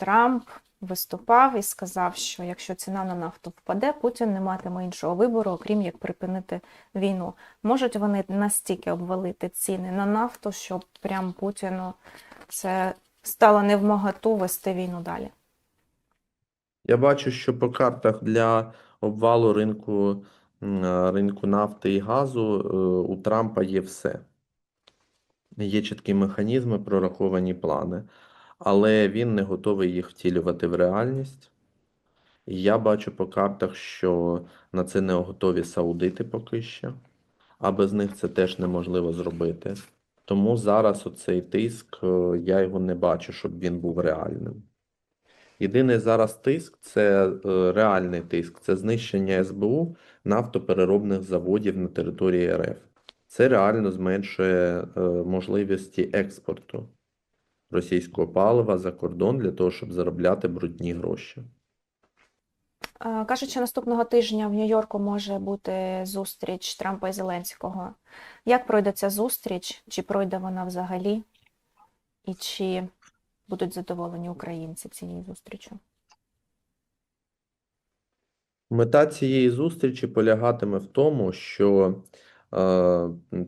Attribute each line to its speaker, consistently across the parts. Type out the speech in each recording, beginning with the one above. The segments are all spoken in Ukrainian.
Speaker 1: Трамп виступав і сказав, що якщо ціна на нафту впаде, Путін не матиме іншого вибору, окрім як припинити війну. Можуть вони настільки обвалити ціни на нафту, щоб прям Путіну це стало невмоготу вести війну далі.
Speaker 2: Я бачу, що по картах для обвалу ринку, е, ринку нафти і газу е, у Трампа є все. Є чіткі механізми, прораховані плани, але він не готовий їх втілювати в реальність. І я бачу по картах, що на це не готові саудити поки що, а без них це теж неможливо зробити. Тому зараз оцей тиск, е, я його не бачу, щоб він був реальним. Єдиний зараз тиск це е, реальний тиск, це знищення СБУ нафтопереробних заводів на території РФ. Це реально зменшує е, можливості експорту російського палива за кордон для того, щоб заробляти брудні гроші.
Speaker 1: Кажуть, що наступного тижня в Нью-Йорку може бути зустріч Трампа і Зеленського. Як пройде ця зустріч? Чи пройде вона взагалі? І чи будуть задоволені українці цією зустрічю?
Speaker 2: Мета цієї зустрічі полягатиме в тому, що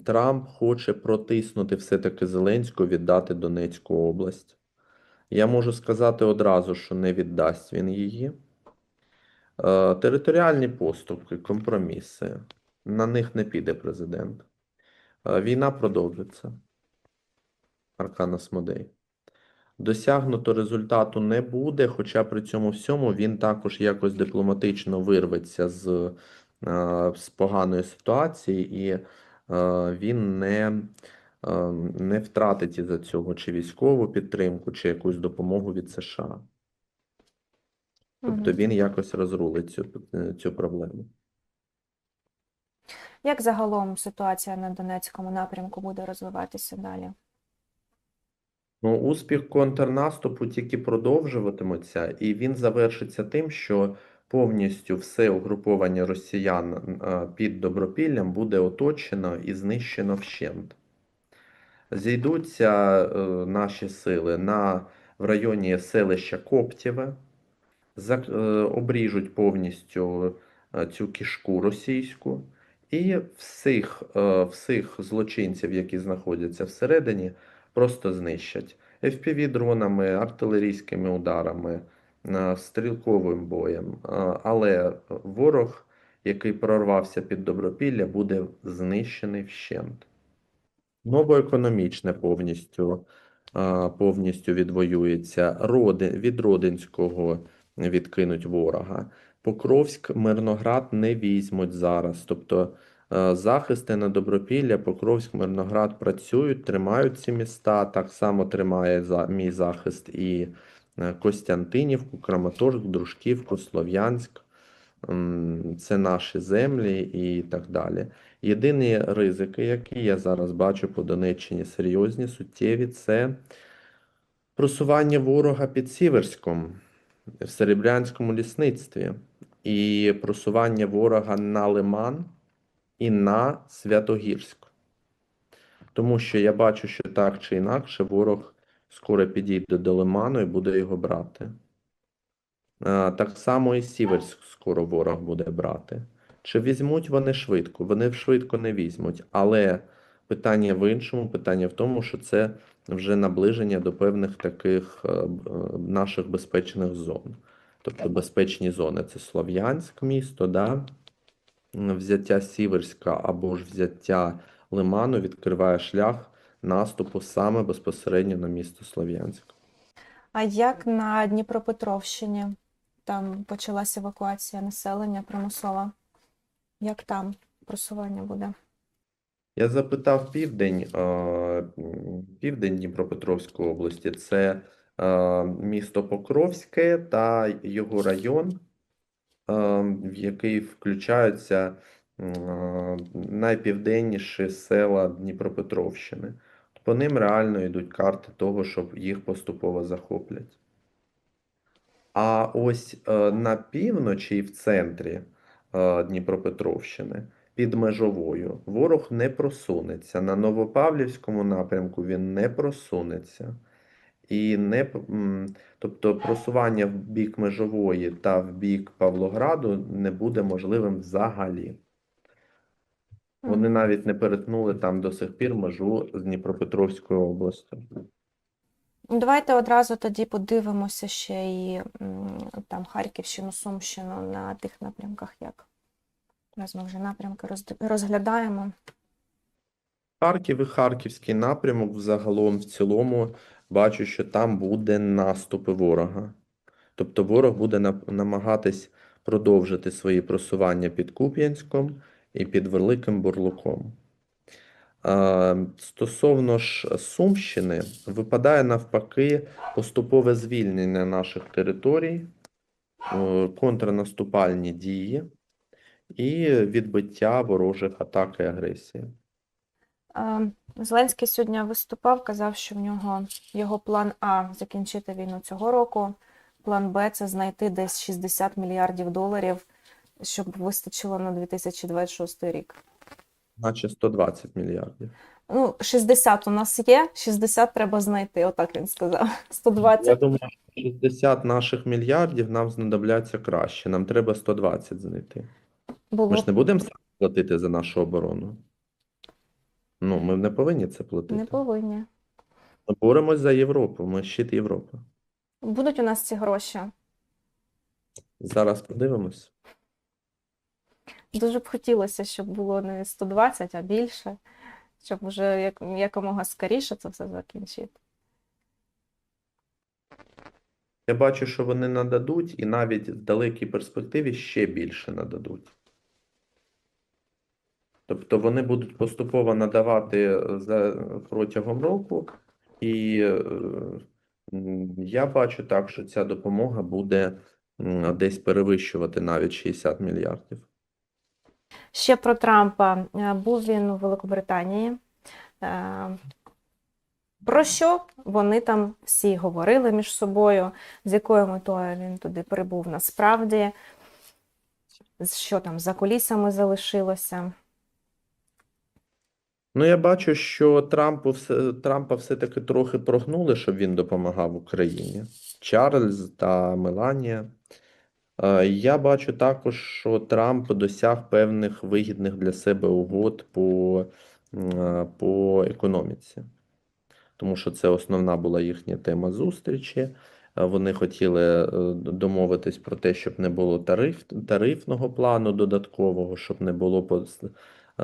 Speaker 2: Трамп хоче протиснути все-таки Зеленського віддати Донецьку область. Я можу сказати одразу, що не віддасть він її. Е, територіальні поступки, компроміси. На них не піде президент. Е, війна продовжиться. Аркана Смодей. Досягнуто результату не буде, хоча при цьому всьому він також якось дипломатично вирветься з, е, з поганої ситуації, і е, він не, е, не втратить із-за цього чи військову підтримку, чи якусь допомогу від США. Тобто він якось розрулить цю, е, цю проблему.
Speaker 1: Як загалом ситуація на Донецькому напрямку буде розвиватися далі?
Speaker 2: Ну, успіх контрнаступу тільки продовжуватиметься, і він завершиться тим, що повністю все угруповання росіян е, під Добропіллям буде оточено і знищено вщент. Зійдуться е, наші сили на, в районі селища Коптєве, е, обріжуть повністю цю кишку російську, і всіх, всіх злочинців, які знаходяться всередині, просто знищать FPV-дронами, артилерійськими ударами, стрілковим боєм. Е, Але ворог, який прорвався під Добропілля, буде знищений вщент. Новоекономічне повністю, е, повністю відвоюється. Роди, від Родинського відкинуть ворога. Покровськ, Мирноград не візьмуть зараз. Тобто е, захисти на Добропілля, Покровськ, Мирноград працюють, тримають ці міста. Так само тримає мій захист і е, Костянтинівку, Краматорськ, Дружківку, Слов'янськ. Це наші землі і так далі. Єдині ризики, які я зараз бачу по Донеччині, серйозні, суттєві, це просування ворога під Сіверськом в Серебрянському лісництві і просування ворога на Лиман і на Святогірськ. Тому що я бачу, що так чи інакше ворог скоро підійде до Лиману і буде його брати. Так само і Сіверськ скоро ворог буде брати. Чи візьмуть вони швидко? Вони швидко не візьмуть, але питання в іншому, питання в тому, що це вже наближення до певних таких е, е, наших безпечних зон. Тобто безпечні зони це Слов'янськ місто, да? Взяття Сіверська або ж взяття Лиману відкриває шлях наступу саме безпосередньо на місто Слов'янськ.
Speaker 1: А як на Дніпропетровщині? Там почалася евакуація населення примусова. Як там просування буде?
Speaker 2: Я запитав південь, південь Дніпропетровської області, це місто Покровське та його район, в який включаються найпівденніші села Дніпропетровщини. По ним реально йдуть карти того, щоб їх поступово захоплять. А ось е, на півночі і в центрі е, Дніпропетровщини під межовою ворог не просунеться. На Новопавлівському напрямку він не просунеться. і не тобто просування в бік Межової та в бік Павлограду не буде можливим взагалі. Вони навіть не перетнули там до сих пір межу з Дніпропетровською областю.
Speaker 1: Ну, Давайте одразу тоді подивимося ще і там Харківщину, Сумщину на тих напрямках, як. Раз ми вже напрямки розглядаємо.
Speaker 2: Харків і Харківський напрямок взагалом в цілому бачу, що там буде наступи ворога. Тобто ворог буде на- намагатись продовжити свої просування під Куп'янськом і під Великим Бурлуком. Стосовно ж Сумщини, випадає навпаки поступове звільнення наших територій, е, контрнаступальні дії і відбиття ворожих атак і агресії.
Speaker 1: Зеленський сьогодні виступав, казав, що в нього його план А закінчити війну цього року. План Б це знайти десь 60 мільярдів доларів, щоб вистачило на 2026 рік.
Speaker 2: Наче 120 мільярдів.
Speaker 1: Ну, 60 у нас є, 60 треба знайти, отак він сказав. 120
Speaker 2: Я думаю, що 60 наших мільярдів нам знадобляться краще. Нам треба 120 знайти. Ми ж не будемо самі платити за нашу оборону. Ну, ми не повинні це платити.
Speaker 1: не повинні.
Speaker 2: Ми боремось за Європу, ми щит Європи.
Speaker 1: Будуть у нас ці гроші.
Speaker 2: Зараз подивимось.
Speaker 1: Дуже б хотілося, щоб було не 120, а більше, щоб вже як, якомога скоріше це все закінчити.
Speaker 2: Я бачу, що вони нададуть, і навіть в далекій перспективі ще більше нададуть. Тобто вони будуть поступово надавати за протягом року, і е, я бачу так, що ця допомога буде десь перевищувати навіть 60 мільярдів.
Speaker 1: Ще про Трампа. Е, Був він у Великобританії. Е, Про що вони там всі говорили між собою, з якою метою він туди прибув насправді, що там за кулісами залишилося.
Speaker 2: Ну, я бачу, що Трампу все, Трампа все-таки трохи прогнули, щоб він допомагав Україні. Чарльз та Меланія. Е, Я бачу також, що Трамп досяг певних вигідних для себе угод по, е, по економіці. Тому що це основна була їхня тема зустрічі. Е, Вони хотіли домовитись про те, щоб не було тариф, тарифного плану додаткового, щоб не було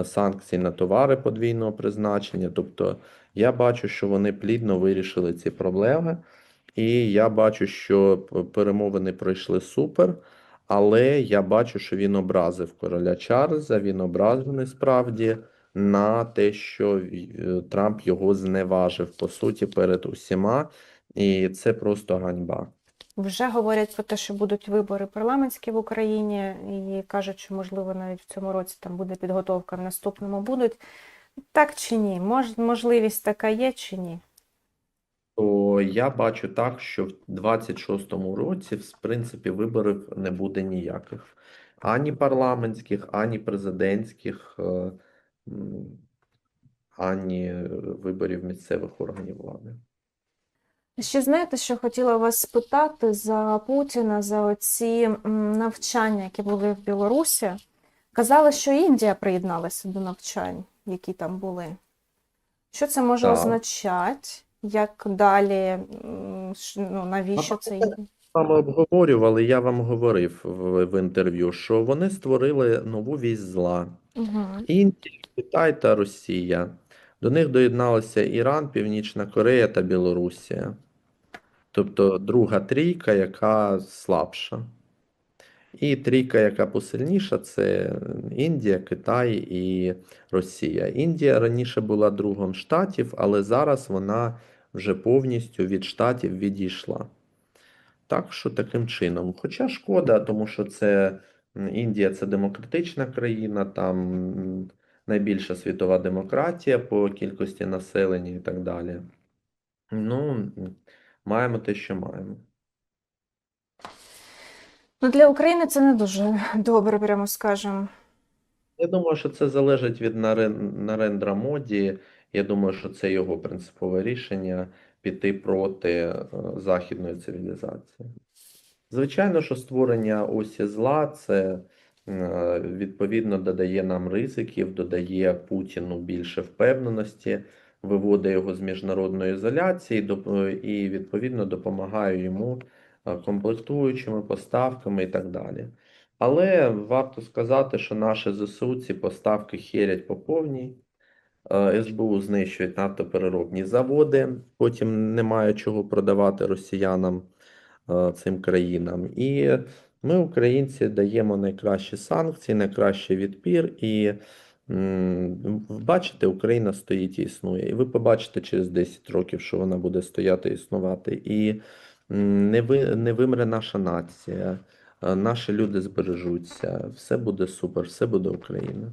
Speaker 2: санкцій на товари подвійного призначення. Тобто я бачу, що вони плідно вирішили ці проблеми, і я бачу, що перемовини пройшли супер. Але я бачу, що він образив короля Чарльза, він ображений справді на те, що е, Трамп його зневажив по суті перед усіма, і це просто ганьба.
Speaker 1: Вже говорять про те, що будуть вибори парламентські в Україні, і кажуть, що можливо навіть в цьому році там буде підготовка, в наступному будуть. Так чи ні? Мож, можливість така є чи ні?
Speaker 2: То я бачу так, що в 26-му році, в принципі, виборів не буде ніяких. Ані парламентських, ані президентських, е, ані виборів місцевих органів влади.
Speaker 1: Ще знаєте, що хотіла вас спитати за Путіна, за оці навчання, які були в Білорусі. Казали, що Індія приєдналася до навчань, які там були. Що це може
Speaker 2: Так.
Speaker 1: означати? Як далі? Ну, навіщо це їм?
Speaker 2: Саме обговорювали, я вам говорив в, в інтерв'ю, що вони створили нову вісь зла.
Speaker 1: Угу.
Speaker 2: Індія, Китай та Росія. До них доєдналися Іран, Північна Корея та Білорусія. Тобто друга трійка, яка слабша. І трійка, яка посильніша, це Індія, Китай і Росія. Індія раніше була другом штатів, але зараз вона вже повністю від штатів відійшла. Так що таким чином. Хоча шкода, тому що це Індія це демократична країна, там найбільша світова демократія по кількості населення і так далі. Ну, маємо те, що маємо.
Speaker 1: Ну, для України це не дуже добре, прямо скажемо.
Speaker 2: Я думаю, що це залежить від Нарен- Нарендра Моді. Я думаю, що це його принципове рішення. піти проти е, західної цивілізації. Звичайно, що створення осі зла це е, відповідно додає нам ризиків, додає Путіну більше впевненості, виводить його з міжнародної ізоляції і відповідно допомагає йому комплектуючими, поставками і так далі. Але варто сказати, що наші ЗСУ ці поставки херять по повній. Е, СБУ знищують нафтопереробні заводи, потім немає чого продавати росіянам е, цим країнам. І ми, українці, даємо найкращі санкції, найкращий відпір. І бачите, Україна стоїть і існує. І ви побачите через 10 років, що вона буде стояти і існувати. І не, ви, не вимре наша нація, е, наші люди збережуться, все буде супер, все буде Україна.